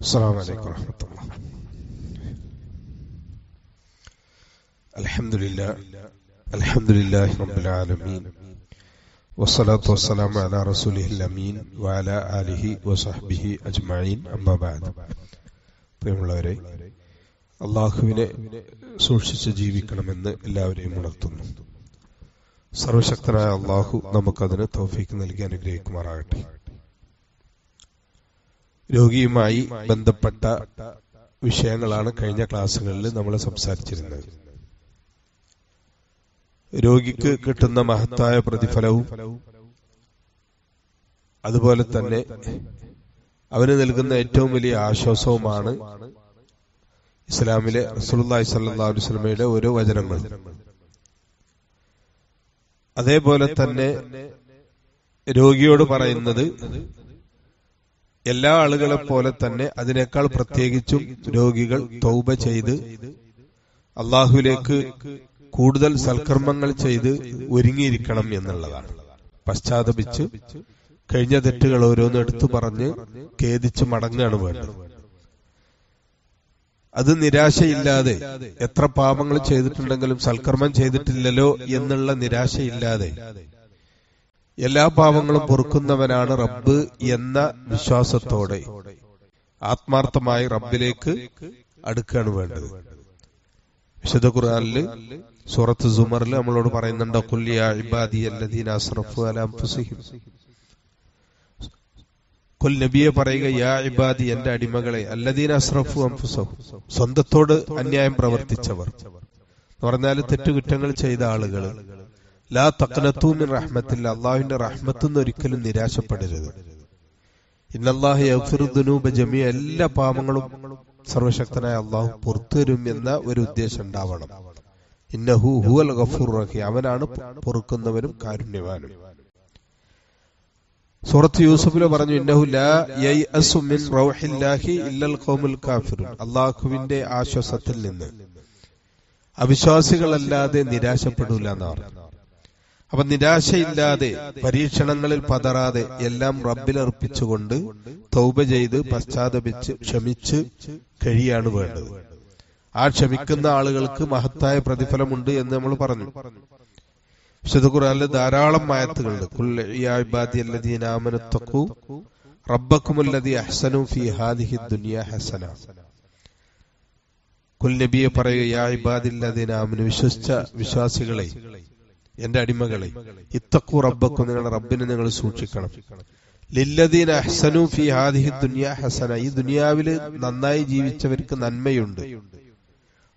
السلام عليكم ورحمة الله الحمد لله الحمد لله رب العالمين والصلاة والسلام على رسوله الأمين وعلى آله وصحبه أجمعين أما بعد പ്രിയമുള്ളവരെ അള്ളാഹുവിനെ സൂക്ഷിച്ച് ജീവിക്കണമെന്ന് എല്ലാവരെയും ഉണർത്തുന്നു സർവശക്തനായ അള്ളാഹു നമുക്കതിന് തൗഫീക്ക് നൽകി അനുഗ്രഹിക്കുമാറാകട്ടെ രോഗിയുമായി ബന്ധപ്പെട്ട വിഷയങ്ങളാണ് കഴിഞ്ഞ ക്ലാസ്സുകളിൽ നമ്മൾ സംസാരിച്ചിരുന്നത്. രോഗിക്ക് കിട്ടുന്ന മഹത്തായ പ്രതിഫലവും അതുപോലെ തന്നെ അവന് നൽകുന്ന ഏറ്റവും വലിയ ആശ്വാസവുമാണ് ഇസ്ലാമിലെ റസൂലുള്ളാഹി സ്വല്ലല്ലാഹു അലൈഹി ഓരോ വചനങ്ങൾ. അതേപോലെ തന്നെ രോഗിയോട് പറയുന്നത് എല്ലാ ആളുകളെ പോലെ തന്നെ അതിനേക്കാൾ പ്രത്യേകിച്ചും രോഗികൾ തൗബ ചെയ്ത് അള്ളാഹുവിലേക്ക് കൂടുതൽ സൽക്കർമ്മങ്ങൾ ചെയ്ത് ഒരുങ്ങിയിരിക്കണം എന്നുള്ളതാണ്. പശ്ചാത്തപിച്ച് കഴിഞ്ഞ തെറ്റുകൾ ഓരോന്ന് എടുത്തു പറഞ്ഞ് ഖേദിച്ച് മടങ്ങുകയാണ് വേണ്ടത്. അത് നിരാശയില്ലാതെ എത്ര പാപങ്ങൾ ചെയ്തിട്ടുണ്ടെങ്കിലും സൽക്കർമ്മം ചെയ്തിട്ടില്ലല്ലോ എന്നുള്ള നിരാശയില്ലാതെ എല്ലാ പാപങ്ങളും പൊറുക്കുന്നവനാണ് റബ്ബ് എന്ന വിശ്വാസത്തോടെ. ആത്മാർത്ഥമായി റബ്ബിലേക്ക് അടുക്കുകയാണ് വേണ്ടത്. വിശുദ്ധ ഖുർആനിൽ സൂറത്ത് സുമറിൽ നമ്മളോട് പറയുന്നുണ്ട് അൻഫുസിഹിം. കുൽ നബിയെ പറയുക യാ ഇബാദി എന്റെ അടിമകളെ അല്ലദീന അസ്രഫു അംഫുസഹു സ്വന്തത്തോട് അന്യായം പ്രവർത്തിച്ചവർ. എന്ന് പറഞ്ഞാൽ തെറ്റുകുറ്റങ്ങൾ ചെയ്ത ആളുകൾ ലാ തക്കനത്തൂമിൻ റഹ്മത്തില്ല. അള്ളാഹുവിന്റെ റഹ്മത്തുനിന്ന് ഒരിക്കലും നിരാശപ്പെടരുത്. ഇന്നല്ലാഹു യഗ്ഫിറു ദുനൂബ ജമിയ എല്ലാ പാപങ്ങളും സർവശക്തനായ അള്ളാഹു പുറത്തുവരും എന്ന ഒരു ഉദ്ദേശം ഉണ്ടാവണം. ഇന്നഹു ഹുവൽ ഗഫൂർ റഹി. അവനാണ് പൊറുക്കുന്നവനും കാരുണ്യവാനും. സൂറത്ത് യൂസുഫിൽ പറഞ്ഞു ഇന്നഹു ലാ യയ്അസു മിൻ റൗഹില്ലാഹി ഇല്ലൽ ഖൗമുൽ കാഫിറുൻ. അള്ളാഹുവിന്റെ ആശ്വാസത്തിൽ നിന്ന്. അവിശ്വാസികളല്ലാതെ നിരാശപ്പെടൂല എന്നാണ് അപ്പൊ നിരാശയില്ലാതെ പരീക്ഷണങ്ങളിൽ പതറാതെ എല്ലാം റബ്ബിലർപ്പിച്ചുകൊണ്ട് തൗബ ചെയ്ത് പശ്ചാത്തപിച്ച് ക്ഷമിച്ച് കഴിയാണ് വേണ്ടത്. ആ ക്ഷമിക്കുന്ന ആളുകൾക്ക് മഹത്തായ പ്രതിഫലമുണ്ട് എന്ന് നമ്മൾ പറഞ്ഞു. വിശുദ്ധ ഖുർആനിൽ ധാരാളം മായത്തുകളുണ്ട് ഫീ ഹാദിഹി പറയുക യാ വിശ്വസിച്ച വിശ്വാസികളെ എന്റെ അടിമകളെ ഇത്തക്കു റബ്ബക്കും നിങ്ങളുടെ റബ്ബിനെ നിങ്ങൾ സൂക്ഷിക്കണം. ലില്ലദീൻ അഹ്സനു ഫി ഹാദിഹി ദുനിയ ഹസന. ഈ ദുനിയാവിൽ നന്നായി ജീവിച്ചവർക്ക് നന്മയുണ്ട്.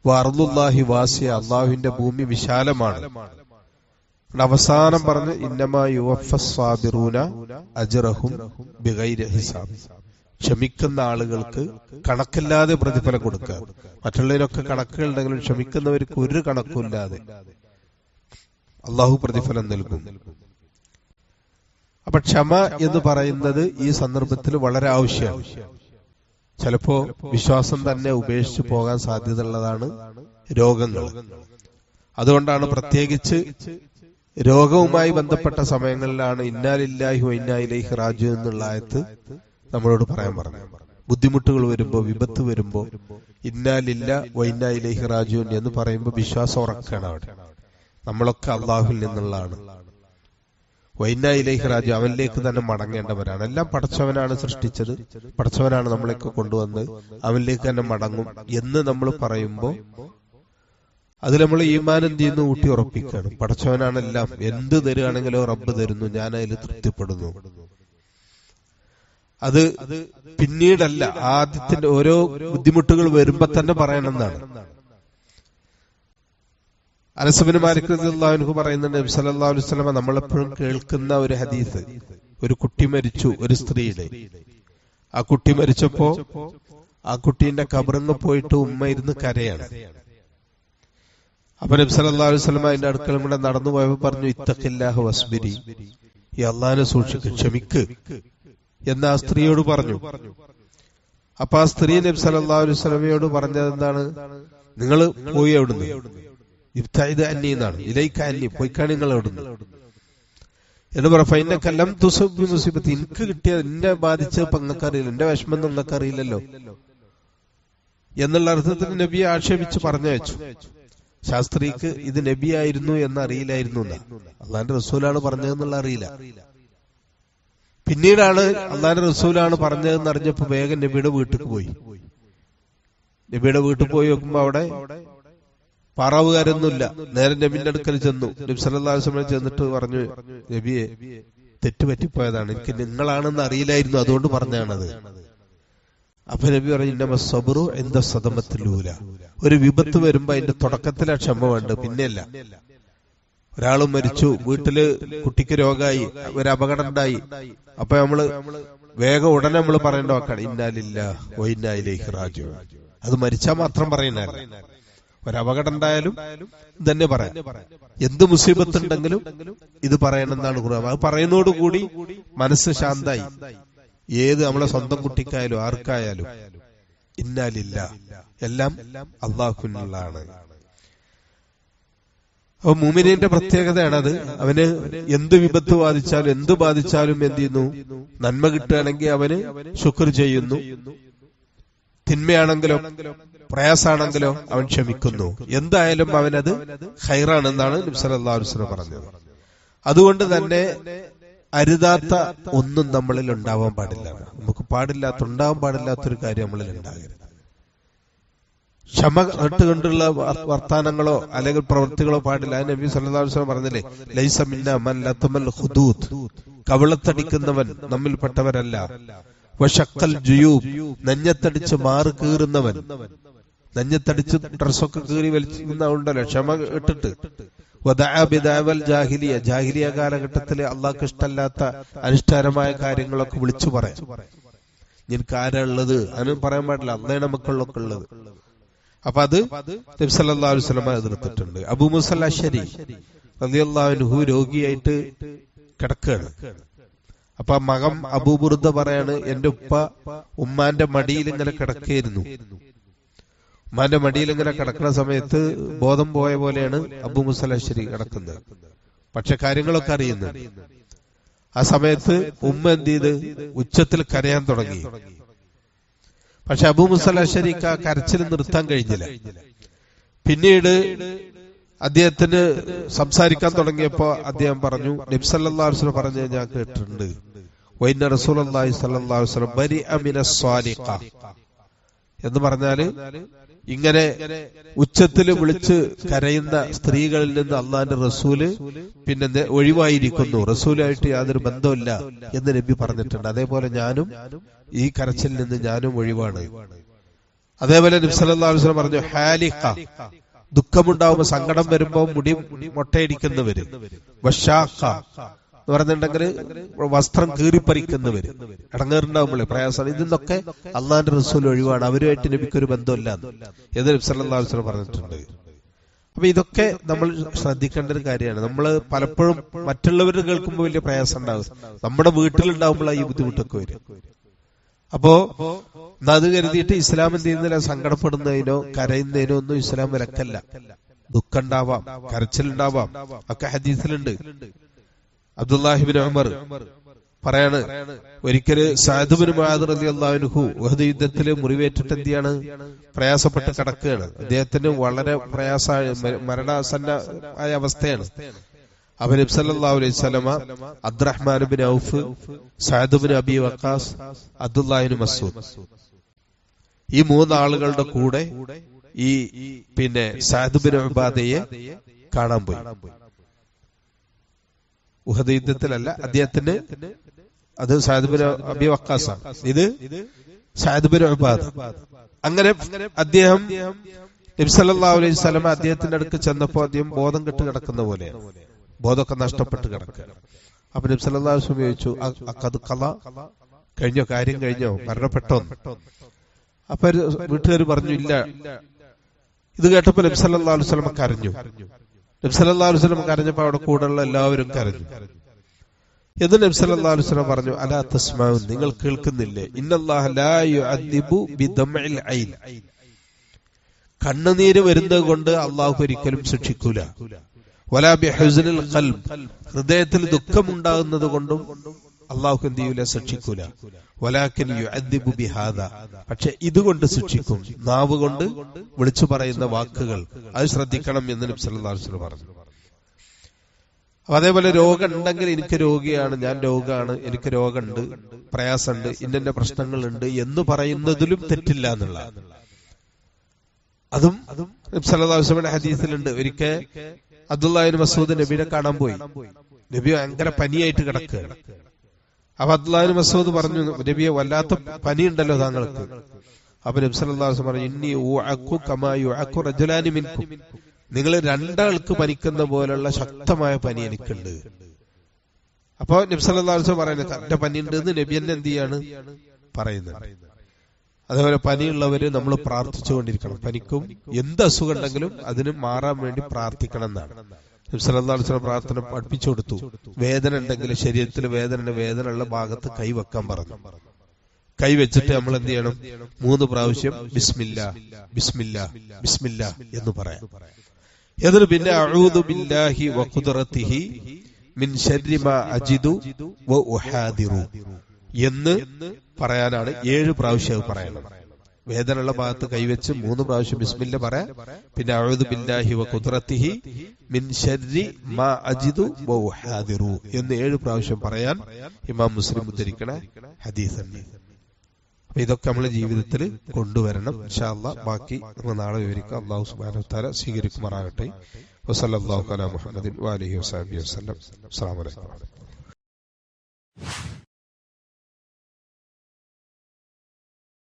വർദുല്ലാഹി വാസിയ അള്ളാഹുവിന്റെ ഭൂമി വിശാലമാണ്. അവസാനം പറഞ്ഞ് അജ്റഹും ബിഗൈരി ഹിസാബ്. ക്ഷമിക്കുന്ന ആളുകൾക്ക് കണക്കില്ലാതെ പ്രതിഫലം കൊടുക്കുക. മറ്റുള്ളവരൊക്കെ കണക്കുകളുണ്ടെങ്കിലും ക്ഷമിക്കുന്നവർക്ക് ഒരു കണക്കുമില്ലാതെ അള്ളാഹു പ്രതിഫലം നൽകും. അപ്പൊ ക്ഷമ എന്ന് പറയുന്നത് ഈ സന്ദർഭത്തിൽ വളരെ ആവശ്യമാണ്. ചിലപ്പോ വിശ്വാസം തന്നെ ഉപേക്ഷിച്ചു പോകാൻ സാധ്യതയുള്ളതാണ് രോഗങ്ങൾ. അതുകൊണ്ടാണ് പ്രത്യേകിച്ച് രോഗവുമായി ബന്ധപ്പെട്ട സമയങ്ങളിലാണ് ഇന്നാലില്ലാഹി ഇന്നായിലേഹ് റാജു എന്നുള്ള ആയത്ത് നമ്മളോട് പറയാൻ പറഞ്ഞു ബുദ്ധിമുട്ടുകൾ വരുമ്പോ വിപത്ത് വരുമ്പോ ഇന്നാലില്ല വൈന്നായിലേഹ് റാജു എന്ന് പറയുമ്പോൾ വിശ്വാസം ഉറക്കാണ് അവിടെ. നമ്മളൊക്കെ അള്ളാഹുൽ നിന്നുള്ളതാണ്. വൈന ഇലേഹി രാജു അവനിലേക്ക് തന്നെ മടങ്ങേണ്ടവരാണ്. എല്ലാം പടച്ചവനാണ് സൃഷ്ടിച്ചത്. പടച്ചവനാണ് നമ്മളെയൊക്കെ കൊണ്ടുവന്ന് അവനിലേക്ക് തന്നെ മടങ്ങും എന്ന് നമ്മൾ പറയുമ്പോൾ അത് നമ്മൾ ഈമാൻ ചെയ്യുന്ന? ഊട്ടി ഉറപ്പിക്കുകയാണ്. പടച്ചവനാണ് എല്ലാം. എന്ത് തരുകയാണെങ്കിലോ റബ്ബ് തരുന്നു. ഞാൻ അതിൽ തൃപ്തിപ്പെടുന്നു. അത് പിന്നീടല്ല. ആദ്യത്തിന്റെ ഓരോ ബുദ്ധിമുട്ടുകൾ വരുമ്പോ തന്നെ പറയണമെന്നാണ് അനസബിന് മാലിക് പറയുന്നുണ്ട് നബി സല്ലല്ലാഹു അലൈഹി നമ്മളെപ്പോഴും കേൾക്കുന്ന ഒരു ഹദീസ്. ഒരു കുട്ടി മരിച്ചു ഒരു സ്ത്രീയുടെ. ആ കുട്ടി മരിച്ചപ്പോ ആ കുട്ടീന്റെ കബറിന്ന് പോയിട്ട് ഉമ്മ ഇരുന്ന് കരയാണ്. അപ്പൊ നബി സല്ലല്ലാഹു അലൈഹി അതിന്റെ അടുക്കലും കൂടെ നടന്നു പോയപ്പോ പറഞ്ഞു ഇത്തഖില്ലാഹു വസ്ബിരി. ഈ അള്ളാഹിനെ സൂക്ഷിക്ക് ക്ഷമിക്ക്. എന്ന് ആ സ്ത്രീയോട് പറഞ്ഞു. അപ്പൊ ആ സ്ത്രീ നബി സല്ലല്ലാഹു അലൈഹി പറഞ്ഞത് എന്താണ് നിങ്ങൾ പോയി അവിടുന്ന്. ഇബ്തായത് അന്നി എന്നാണ്. ഇലൈക്ക അന്നി പോയിക്കാണ് നിങ്ങൾ അവിടുന്ന് എന്ന് പറ ഫൈനക്കെല്ലാം തുസബി മുസീബത്ത്. എനിക്ക് കിട്ടിയത് എന്നെ ബാധിച്ച പങ്ങക്കറിയില്ല. എന്റെ വിഷമം നിങ്ങൾക്കറിയില്ലല്ലോ എന്നുള്ള അർത്ഥത്തിൽ നബിയെ ആക്ഷേപിച്ച് പറഞ്ഞു വെച്ചു. ശാസ്ത്രിക്ക് ഇത് നബിയായിരുന്നു എന്ന്. അറിയില്ലായിരുന്നു അള്ളാന്റെ റസൂലാണ് പറഞ്ഞതെന്നുള്ള അറിയില്ല. പിന്നീടാണ് അള്ളാന്റെ റസൂലാണ് പറഞ്ഞതെന്ന് അറിഞ്ഞപ്പോ വേഗം നബിയുടെ വീട്ടിൽ പോയി. നബിയുടെ വീട്ടിൽ പോയി നോക്കുമ്പോ അവിടെ പാറാവുകാരൊന്നുമില്ല. നേരെ നബിന്റെ അടുക്കൽ ചെന്നു. നബി ചെന്നിട്ട് പറഞ്ഞു നബിയെ തെറ്റുപറ്റിപ്പോയതാണ്. എനിക്ക് നിങ്ങളാണെന്ന് അറിയില്ലായിരുന്നു. അതുകൊണ്ട് പറഞ്ഞാണത് അപ്പൊ നബി പറഞ്ഞു സബറു എന്ത സദമത്തിലൂല. ഒരു വിപത്ത് വരുമ്പോ അതിന്റെ തുടക്കത്തിലെ ക്ഷമ വേണ്ട പിന്നെയല്ല ഒരാൾ മരിച്ചു. വീട്ടിൽ കുട്ടിക്ക് രോഗമായി ഒരു അപകടം ഉണ്ടായി. അപ്പൊ നമ്മൾ വേഗം ഉടനെ നമ്മൾ പറയേണ്ട വാക്കാണ് ഇന്നാലില്ല ഒയിന്നായിലേക്ക് റാജു അത് മരിച്ചാൽ മാത്രം പറയുന്നതല്ല. ഒരു എന്തായാലും തന്നെ പറയാം. എന്ത് മുസീബത്ത് ഉണ്ടെങ്കിലും ഇത് പറയണമെന്നാണ് കുറവ് അത് പറയുന്നതോടുകൂടി മനസ്സ് ശാന്തായി. ഏത് നമ്മളെ സ്വന്തം കുട്ടിക്കായാലും ആർക്കായാലും ഇന്നാലില്ല. എല്ലാം അള്ളാഹുനുള്ളതാണ് അപ്പൊ മൂമിനിന്റെ പ്രത്യേകതയാണത്. അവന് എന്ത് വിപത്ത് ബാധിച്ചാലും എന്ത് ബാധിച്ചാലും എന്ത് ചെയ്യുന്നു? നന്മ കിട്ടുകയാണെങ്കിൽ അവന് ശുക്ർ ചെയ്യുന്നു. തിന്മയാണെങ്കിലോ പ്രയാസാണെങ്കിലോ അവൻ ക്ഷമിക്കുന്നു. എന്തായാലും അവനത് ഹൈറാണെന്നാണ് നിംസലാസ്ലം പറഞ്ഞത്. അതുകൊണ്ട് തന്നെ അരുതാത്ത ഒന്നും നമ്മളിൽ ഉണ്ടാവാൻ പാടില്ല. നമുക്ക് പാടില്ലാത്ത ഉണ്ടാവാൻ പാടില്ലാത്തൊരു കാര്യം നമ്മളിൽ ഉണ്ടാകരുത്. ക്ഷമ കണ്ടുള്ള വർത്താനങ്ങളോ അല്ലെങ്കിൽ പ്രവൃത്തികളോ പാടില്ല. അത് നബി സല്ലാസ്ലം പറഞ്ഞില്ലേ ലൈസമിന്ന മൻ ഹുദൂത്ത് കവിളത്തടിക്കുന്നവൻ നമ്മിൽപ്പെട്ടവരല്ല. വഷക്കൽ ജുയൂബ് നെഞ്ഞത്തടിച്ച് മാറ് കീറുന്നവൻ നെഞ്ഞത്തടിച്ച് ഡ്രസ്സൊക്കെ കീറി വലിക്കുന്ന ഉണ്ടല്ലോ ക്ഷമ ഇട്ടിട്ട്. വദാബിദാവൽ ജാഹിലിയ. ജാഹിലിയ കാലഘട്ടത്തിൽ അള്ളാഹ്ക്ക് ഇഷ്ടമല്ലാത്ത അനുഷ്ഠാനമായ കാര്യങ്ങളൊക്കെ വിളിച്ചു പറയാം. നിനക്ക് ആരാ ഉള്ളത്? അതിന് പറയാൻ പാടില്ല. അന്നേണ മക്കളിലൊക്കെ ഉള്ളത്. അപ്പൊ അത് നബ്സല്ലാ വസ്ലമ എതിർത്തിട്ടുണ്ട്. അബു മുസല്ല ശരി റലിയല്ലാഹുഹു രോഗിയായിട്ട് കിടക്കുകയാണ് അപ്പൊ മകം അബൂബുറുദ പറയാണ് എന്റെ ഉപ്പ ഉമ്മാന്റെ മടിയിൽ ഇങ്ങനെ കിടക്കായിരുന്നു ഉമ്മാന്റെ മടിയിൽ ഇങ്ങനെ കിടക്കുന്ന സമയത്ത് ബോധം പോയ പോലെയാണ് അബു മുസലശ്ശേരി കിടക്കുന്നത്. പക്ഷെ കാര്യങ്ങളൊക്കെ അറിയുന്നു. ആ സമയത്ത് ഉമ്മ എന്ത് ചെയ്ത്? ഉച്ചത്തിൽ കരയാൻ തുടങ്ങി. പക്ഷെ അബു മുസലശ്ശേരിക്ക് ആ കരച്ചിൽ നിർത്താൻ കഴിഞ്ഞില്ല. പിന്നീട് അദ്ദേഹത്തിന് സംസാരിക്കാൻ തുടങ്ങിയപ്പോ അദ്ദേഹം പറഞ്ഞു നബ്സല്ലാസ്ലം പറഞ്ഞ് ഞാൻ കേട്ടിട്ടുണ്ട്. വൈന റസൂൽ അള്ളാഹി സല്ലാസ്വലം എന്ന് പറഞ്ഞാൽ ഇങ്ങനെ ഉച്ചത്തിൽ വിളിച്ച് കരയുന്ന സ്ത്രീകളിൽ നിന്ന് അള്ളാന്റെ റസൂൽ പിന്നെ ഒഴിവായിരിക്കുന്നു. റസൂലായിട്ട് യാതൊരു ബന്ധമില്ല എന്ന് നബി പറഞ്ഞിട്ടുണ്ട്. അതേപോലെ ഞാനും ഈ കരച്ചിൽ നിന്ന് ഞാനും ഒഴിവാണ്. അതേപോലെ നബ്സല്ലാസ്ലം പറഞ്ഞു ഹാലിഖ ദുഃഖമുണ്ടാവുമ്പോ സങ്കടം വരുമ്പോ മുടി മൊട്ടയടിക്കുന്നവര്. എന്ന് പറഞ്ഞിട്ടുണ്ടെങ്കിൽ വസ്ത്രം കീറിപ്പറിക്കുന്നവര് ഇടങ്ങേറുണ്ടാവുമ്പോഴേ പ്രയാസം ഇതിന്നൊക്കെ അള്ളാന്റെ റസൂൽ ഒഴിവാണ്. അവരുമായിട്ട് നബിക്കൊരു ബന്ധമില്ല എന്ന്. നബ്സല്ലാസ്ലം പറഞ്ഞിട്ടുണ്ട്. അപ്പൊ ഇതൊക്കെ നമ്മൾ ശ്രദ്ധിക്കേണ്ട ഒരു കാര്യമാണ്. നമ്മൾ പലപ്പോഴും മറ്റുള്ളവർ കേൾക്കുമ്പോൾ വലിയ പ്രയാസം ഉണ്ടാവും നമ്മുടെ വീട്ടിലുണ്ടാവുമ്പോൾ ഈ ബുദ്ധിമുട്ടൊക്കെ വരും അപ്പോ അത് കരുതിയിട്ട് ഇസ്ലാം എന്ത് ചെയ്യുന്നില്ല? സങ്കടപ്പെടുന്നതിനോ കരയുന്നതിനോ ഒന്നും ഇസ്ലാം വിലക്കല്ല. ദുഃഖം ഉണ്ടാവാം കരച്ചിലുണ്ടാവാം ഒക്കെ ഹദീസിലുണ്ട്. അബ്ദുല്ലാഹിബിൻ ഉമർ പറയാണ് ഒരിക്കൽ സാധുബിന് അലി അള്ളാഹുനുഹു വഹദ് യുദ്ധത്തിൽ മുറിവേറ്റിട്ട് എന്തിയാണ്? പ്രയാസപ്പെട്ട് കിടക്കുകയാണ്. അദ്ദേഹത്തിന് വളരെ പ്രയാസ മരണാസന്ന ആയ അവസ്ഥയാണ്. അപ്പൊ നബ്സല്ലാ അലൈഹി സ്വലമ അബ്ദുറഹ്മാൻ ബിൻ ഔഫ് സാദുബിൻ അബി വക്കാസ് അബ്ദുല്ലാഹിൻ മസൂദ് ഈ മൂന്നാളുകളുടെ കൂടെ ഈ പിന്നെ സാദുബിൻ ഉബാദയെ കാണാൻ പോയി. ഉഹദ് യുദ്ധത്തിലല്ല അദ്ദേഹത്തിന് അത് സാദുബിൻ അബി വക്കാസാണ് ഇത് സാദുബിൻ ഉബാദ്. അങ്ങനെ അദ്ദേഹം നബ്സല്ലാ അലൈഹി സ്വലമ അദ്ദേഹത്തിന്റെ അടുക്ക് ചെന്നപ്പോ അദ്ദേഹം ബോധം കെട്ട് കിടക്കുന്ന പോലെയാണ്. ബോധമൊക്കെ നഷ്ടപ്പെട്ട് കിടക്കുക. അപ്പൊ സല്ലല്ലാഹു വസല്ലം ചോദിച്ചു അക്കത് കല കഴിഞ്ഞോ? കാര്യം കഴിഞ്ഞോ? മരണപ്പെട്ടോ അപ്പൊ വീട്ടുകാർ പറഞ്ഞു ഇല്ല. ഇത് കേട്ടപ്പോ സല്ലല്ലാഹു അലൈഹി വസല്ലം കരഞ്ഞു നബി സല്ലല്ലാഹു അലൈഹി വസല്ലം കരഞ്ഞപ്പോ അവിടെ കൂടെയുള്ള എല്ലാവരും കരഞ്ഞു. എന്ന് നബി സല്ലല്ലാഹു അലൈഹി വസല്ലം പറഞ്ഞു? അലാ തസ്മാവ് നിങ്ങൾ കേൾക്കുന്നില്ലേ? കണ്ണുനീര് വരുന്നത് കൊണ്ട് അള്ളാഹു ഒരിക്കലും ശിക്ഷിക്കൂല. ഹൃദയത്തിൽ ദുഃഖമുണ്ടാകുന്നത് കൊണ്ടും അള്ളാഹു എന്ത് ചെയ്യൂല? ശിക്ഷിക്കൂല പക്ഷെ ഇതുകൊണ്ട് ശിക്ഷിക്കും നാവ് കൊണ്ട് വിളിച്ചു പറയുന്ന വാക്കുകൾ. അത് ശ്രദ്ധിക്കണം എന്ന് നബി സല്ലല്ലാഹു അലൈഹി വസല്ലം പറഞ്ഞു. അതേപോലെ രോഗം ഉണ്ടെങ്കിൽ എനിക്ക് രോഗിയാണ് ഞാൻ രോഗമാണ് എനിക്ക് രോഗമുണ്ട് പ്രയാസമുണ്ട് ഇന്ന പ്രശ്നങ്ങളുണ്ട് എന്ന് പറയുന്നതിലും തെറ്റില്ല എന്നുള്ള. അതും സലതാസ്ലമിന്റെ ഹദീസിലുണ്ട്. ഒരിക്കൽ അബ്ദുല്ലാഹിൻ മസൂദ് നബിനെ കാണാൻ പോയി. നബി ഭയങ്കര പനിയായിട്ട് കിടക്കുകയാണ്. അപ്പൊ അബ്ദുല്ലാഹിൻ മസൂദ് പറഞ്ഞു നബിയെ വല്ലാത്ത പനിയുണ്ടല്ലോ താങ്കൾക്ക്. അപ്പൊ നബി സല്ലല്ലാഹു പറഞ്ഞു ഇന്നി നിങ്ങൾ രണ്ടാൾക്ക് പനിക്കുന്ന പോലുള്ള ശക്തമായ പനി എനിക്കുണ്ട്. അപ്പൊ വസല്ലം പറയുന്നത് തന്റെ പനി എന്ന് നബി എന്നെ എന്ത് ചെയ്യാണ്? പറയുന്നത്. അതേപോലെ പനിയുള്ളവര് നമ്മൾ പ്രാർത്ഥിച്ചുകൊണ്ടിരിക്കണം. പനിക്കും എന്ത് അസുഖം ഉണ്ടെങ്കിലും അതിന് മാറാൻ വേണ്ടി പ്രാർത്ഥിക്കണം എന്നാണ്. നബ്സല്ലാസ്ലം പ്രാർത്ഥന പഠിപ്പിച്ചു കൊടുത്തു വേദന ഉണ്ടെങ്കിൽ ശരീരത്തിൽ വേദന വേദന ഉള്ള ഭാഗത്ത് കൈവെക്കാൻ പറഞ്ഞു. കൈവച്ചിട്ട് നമ്മൾ എന്ത് ചെയ്യണം? മൂന്ന് പ്രാവശ്യം ബിസ്മില്ല ബിസ്മില്ല ബിസ്മില്ല എന്ന് പറയാം. എന്നിട്ട് പിന്നെ അഊദു ബില്ലാഹി വഖുദറത്തിഹി മിൻ ശർരി അജിദു വ ഉഹാദിറു എന്ന് പറയാനാണ് ഏഴ് പ്രാവശ്യം പറയണം വേദനയുള്ള ഭാഗത്ത് കൈവച്ച് മൂന്ന് പ്രാവശ്യം ബിസ്മില്ല പറയാം. പിന്നെ അഴുതു ബില്ലാഹി വ ഖുദ്റത്തിഹി മിൻ മാ അജിദു വ ഉഹാദിറു എന്ന് ഏഴ് പ്രാവശ്യം പറയാൻ ഇമാം മുസ്ലിം ഉദ്ധരിക്കണ ഹദീസ് അപ്പൊ ഇതൊക്കെ നമ്മളെ ജീവിതത്തിൽ കൊണ്ടുവരണം. ഇൻഷാല്ല ബാക്കി നമ്മൾ നാളെ വിവരിക്കാം. അള്ളാഹു സുബാന സ്വീകരിക്കുമാറാകട്ടെ. വസല്ലാഹു അല മുഹമ്മദിൻ വാലിഹി വസാബി വസ്ലം അസ്സാം വലൈക്കും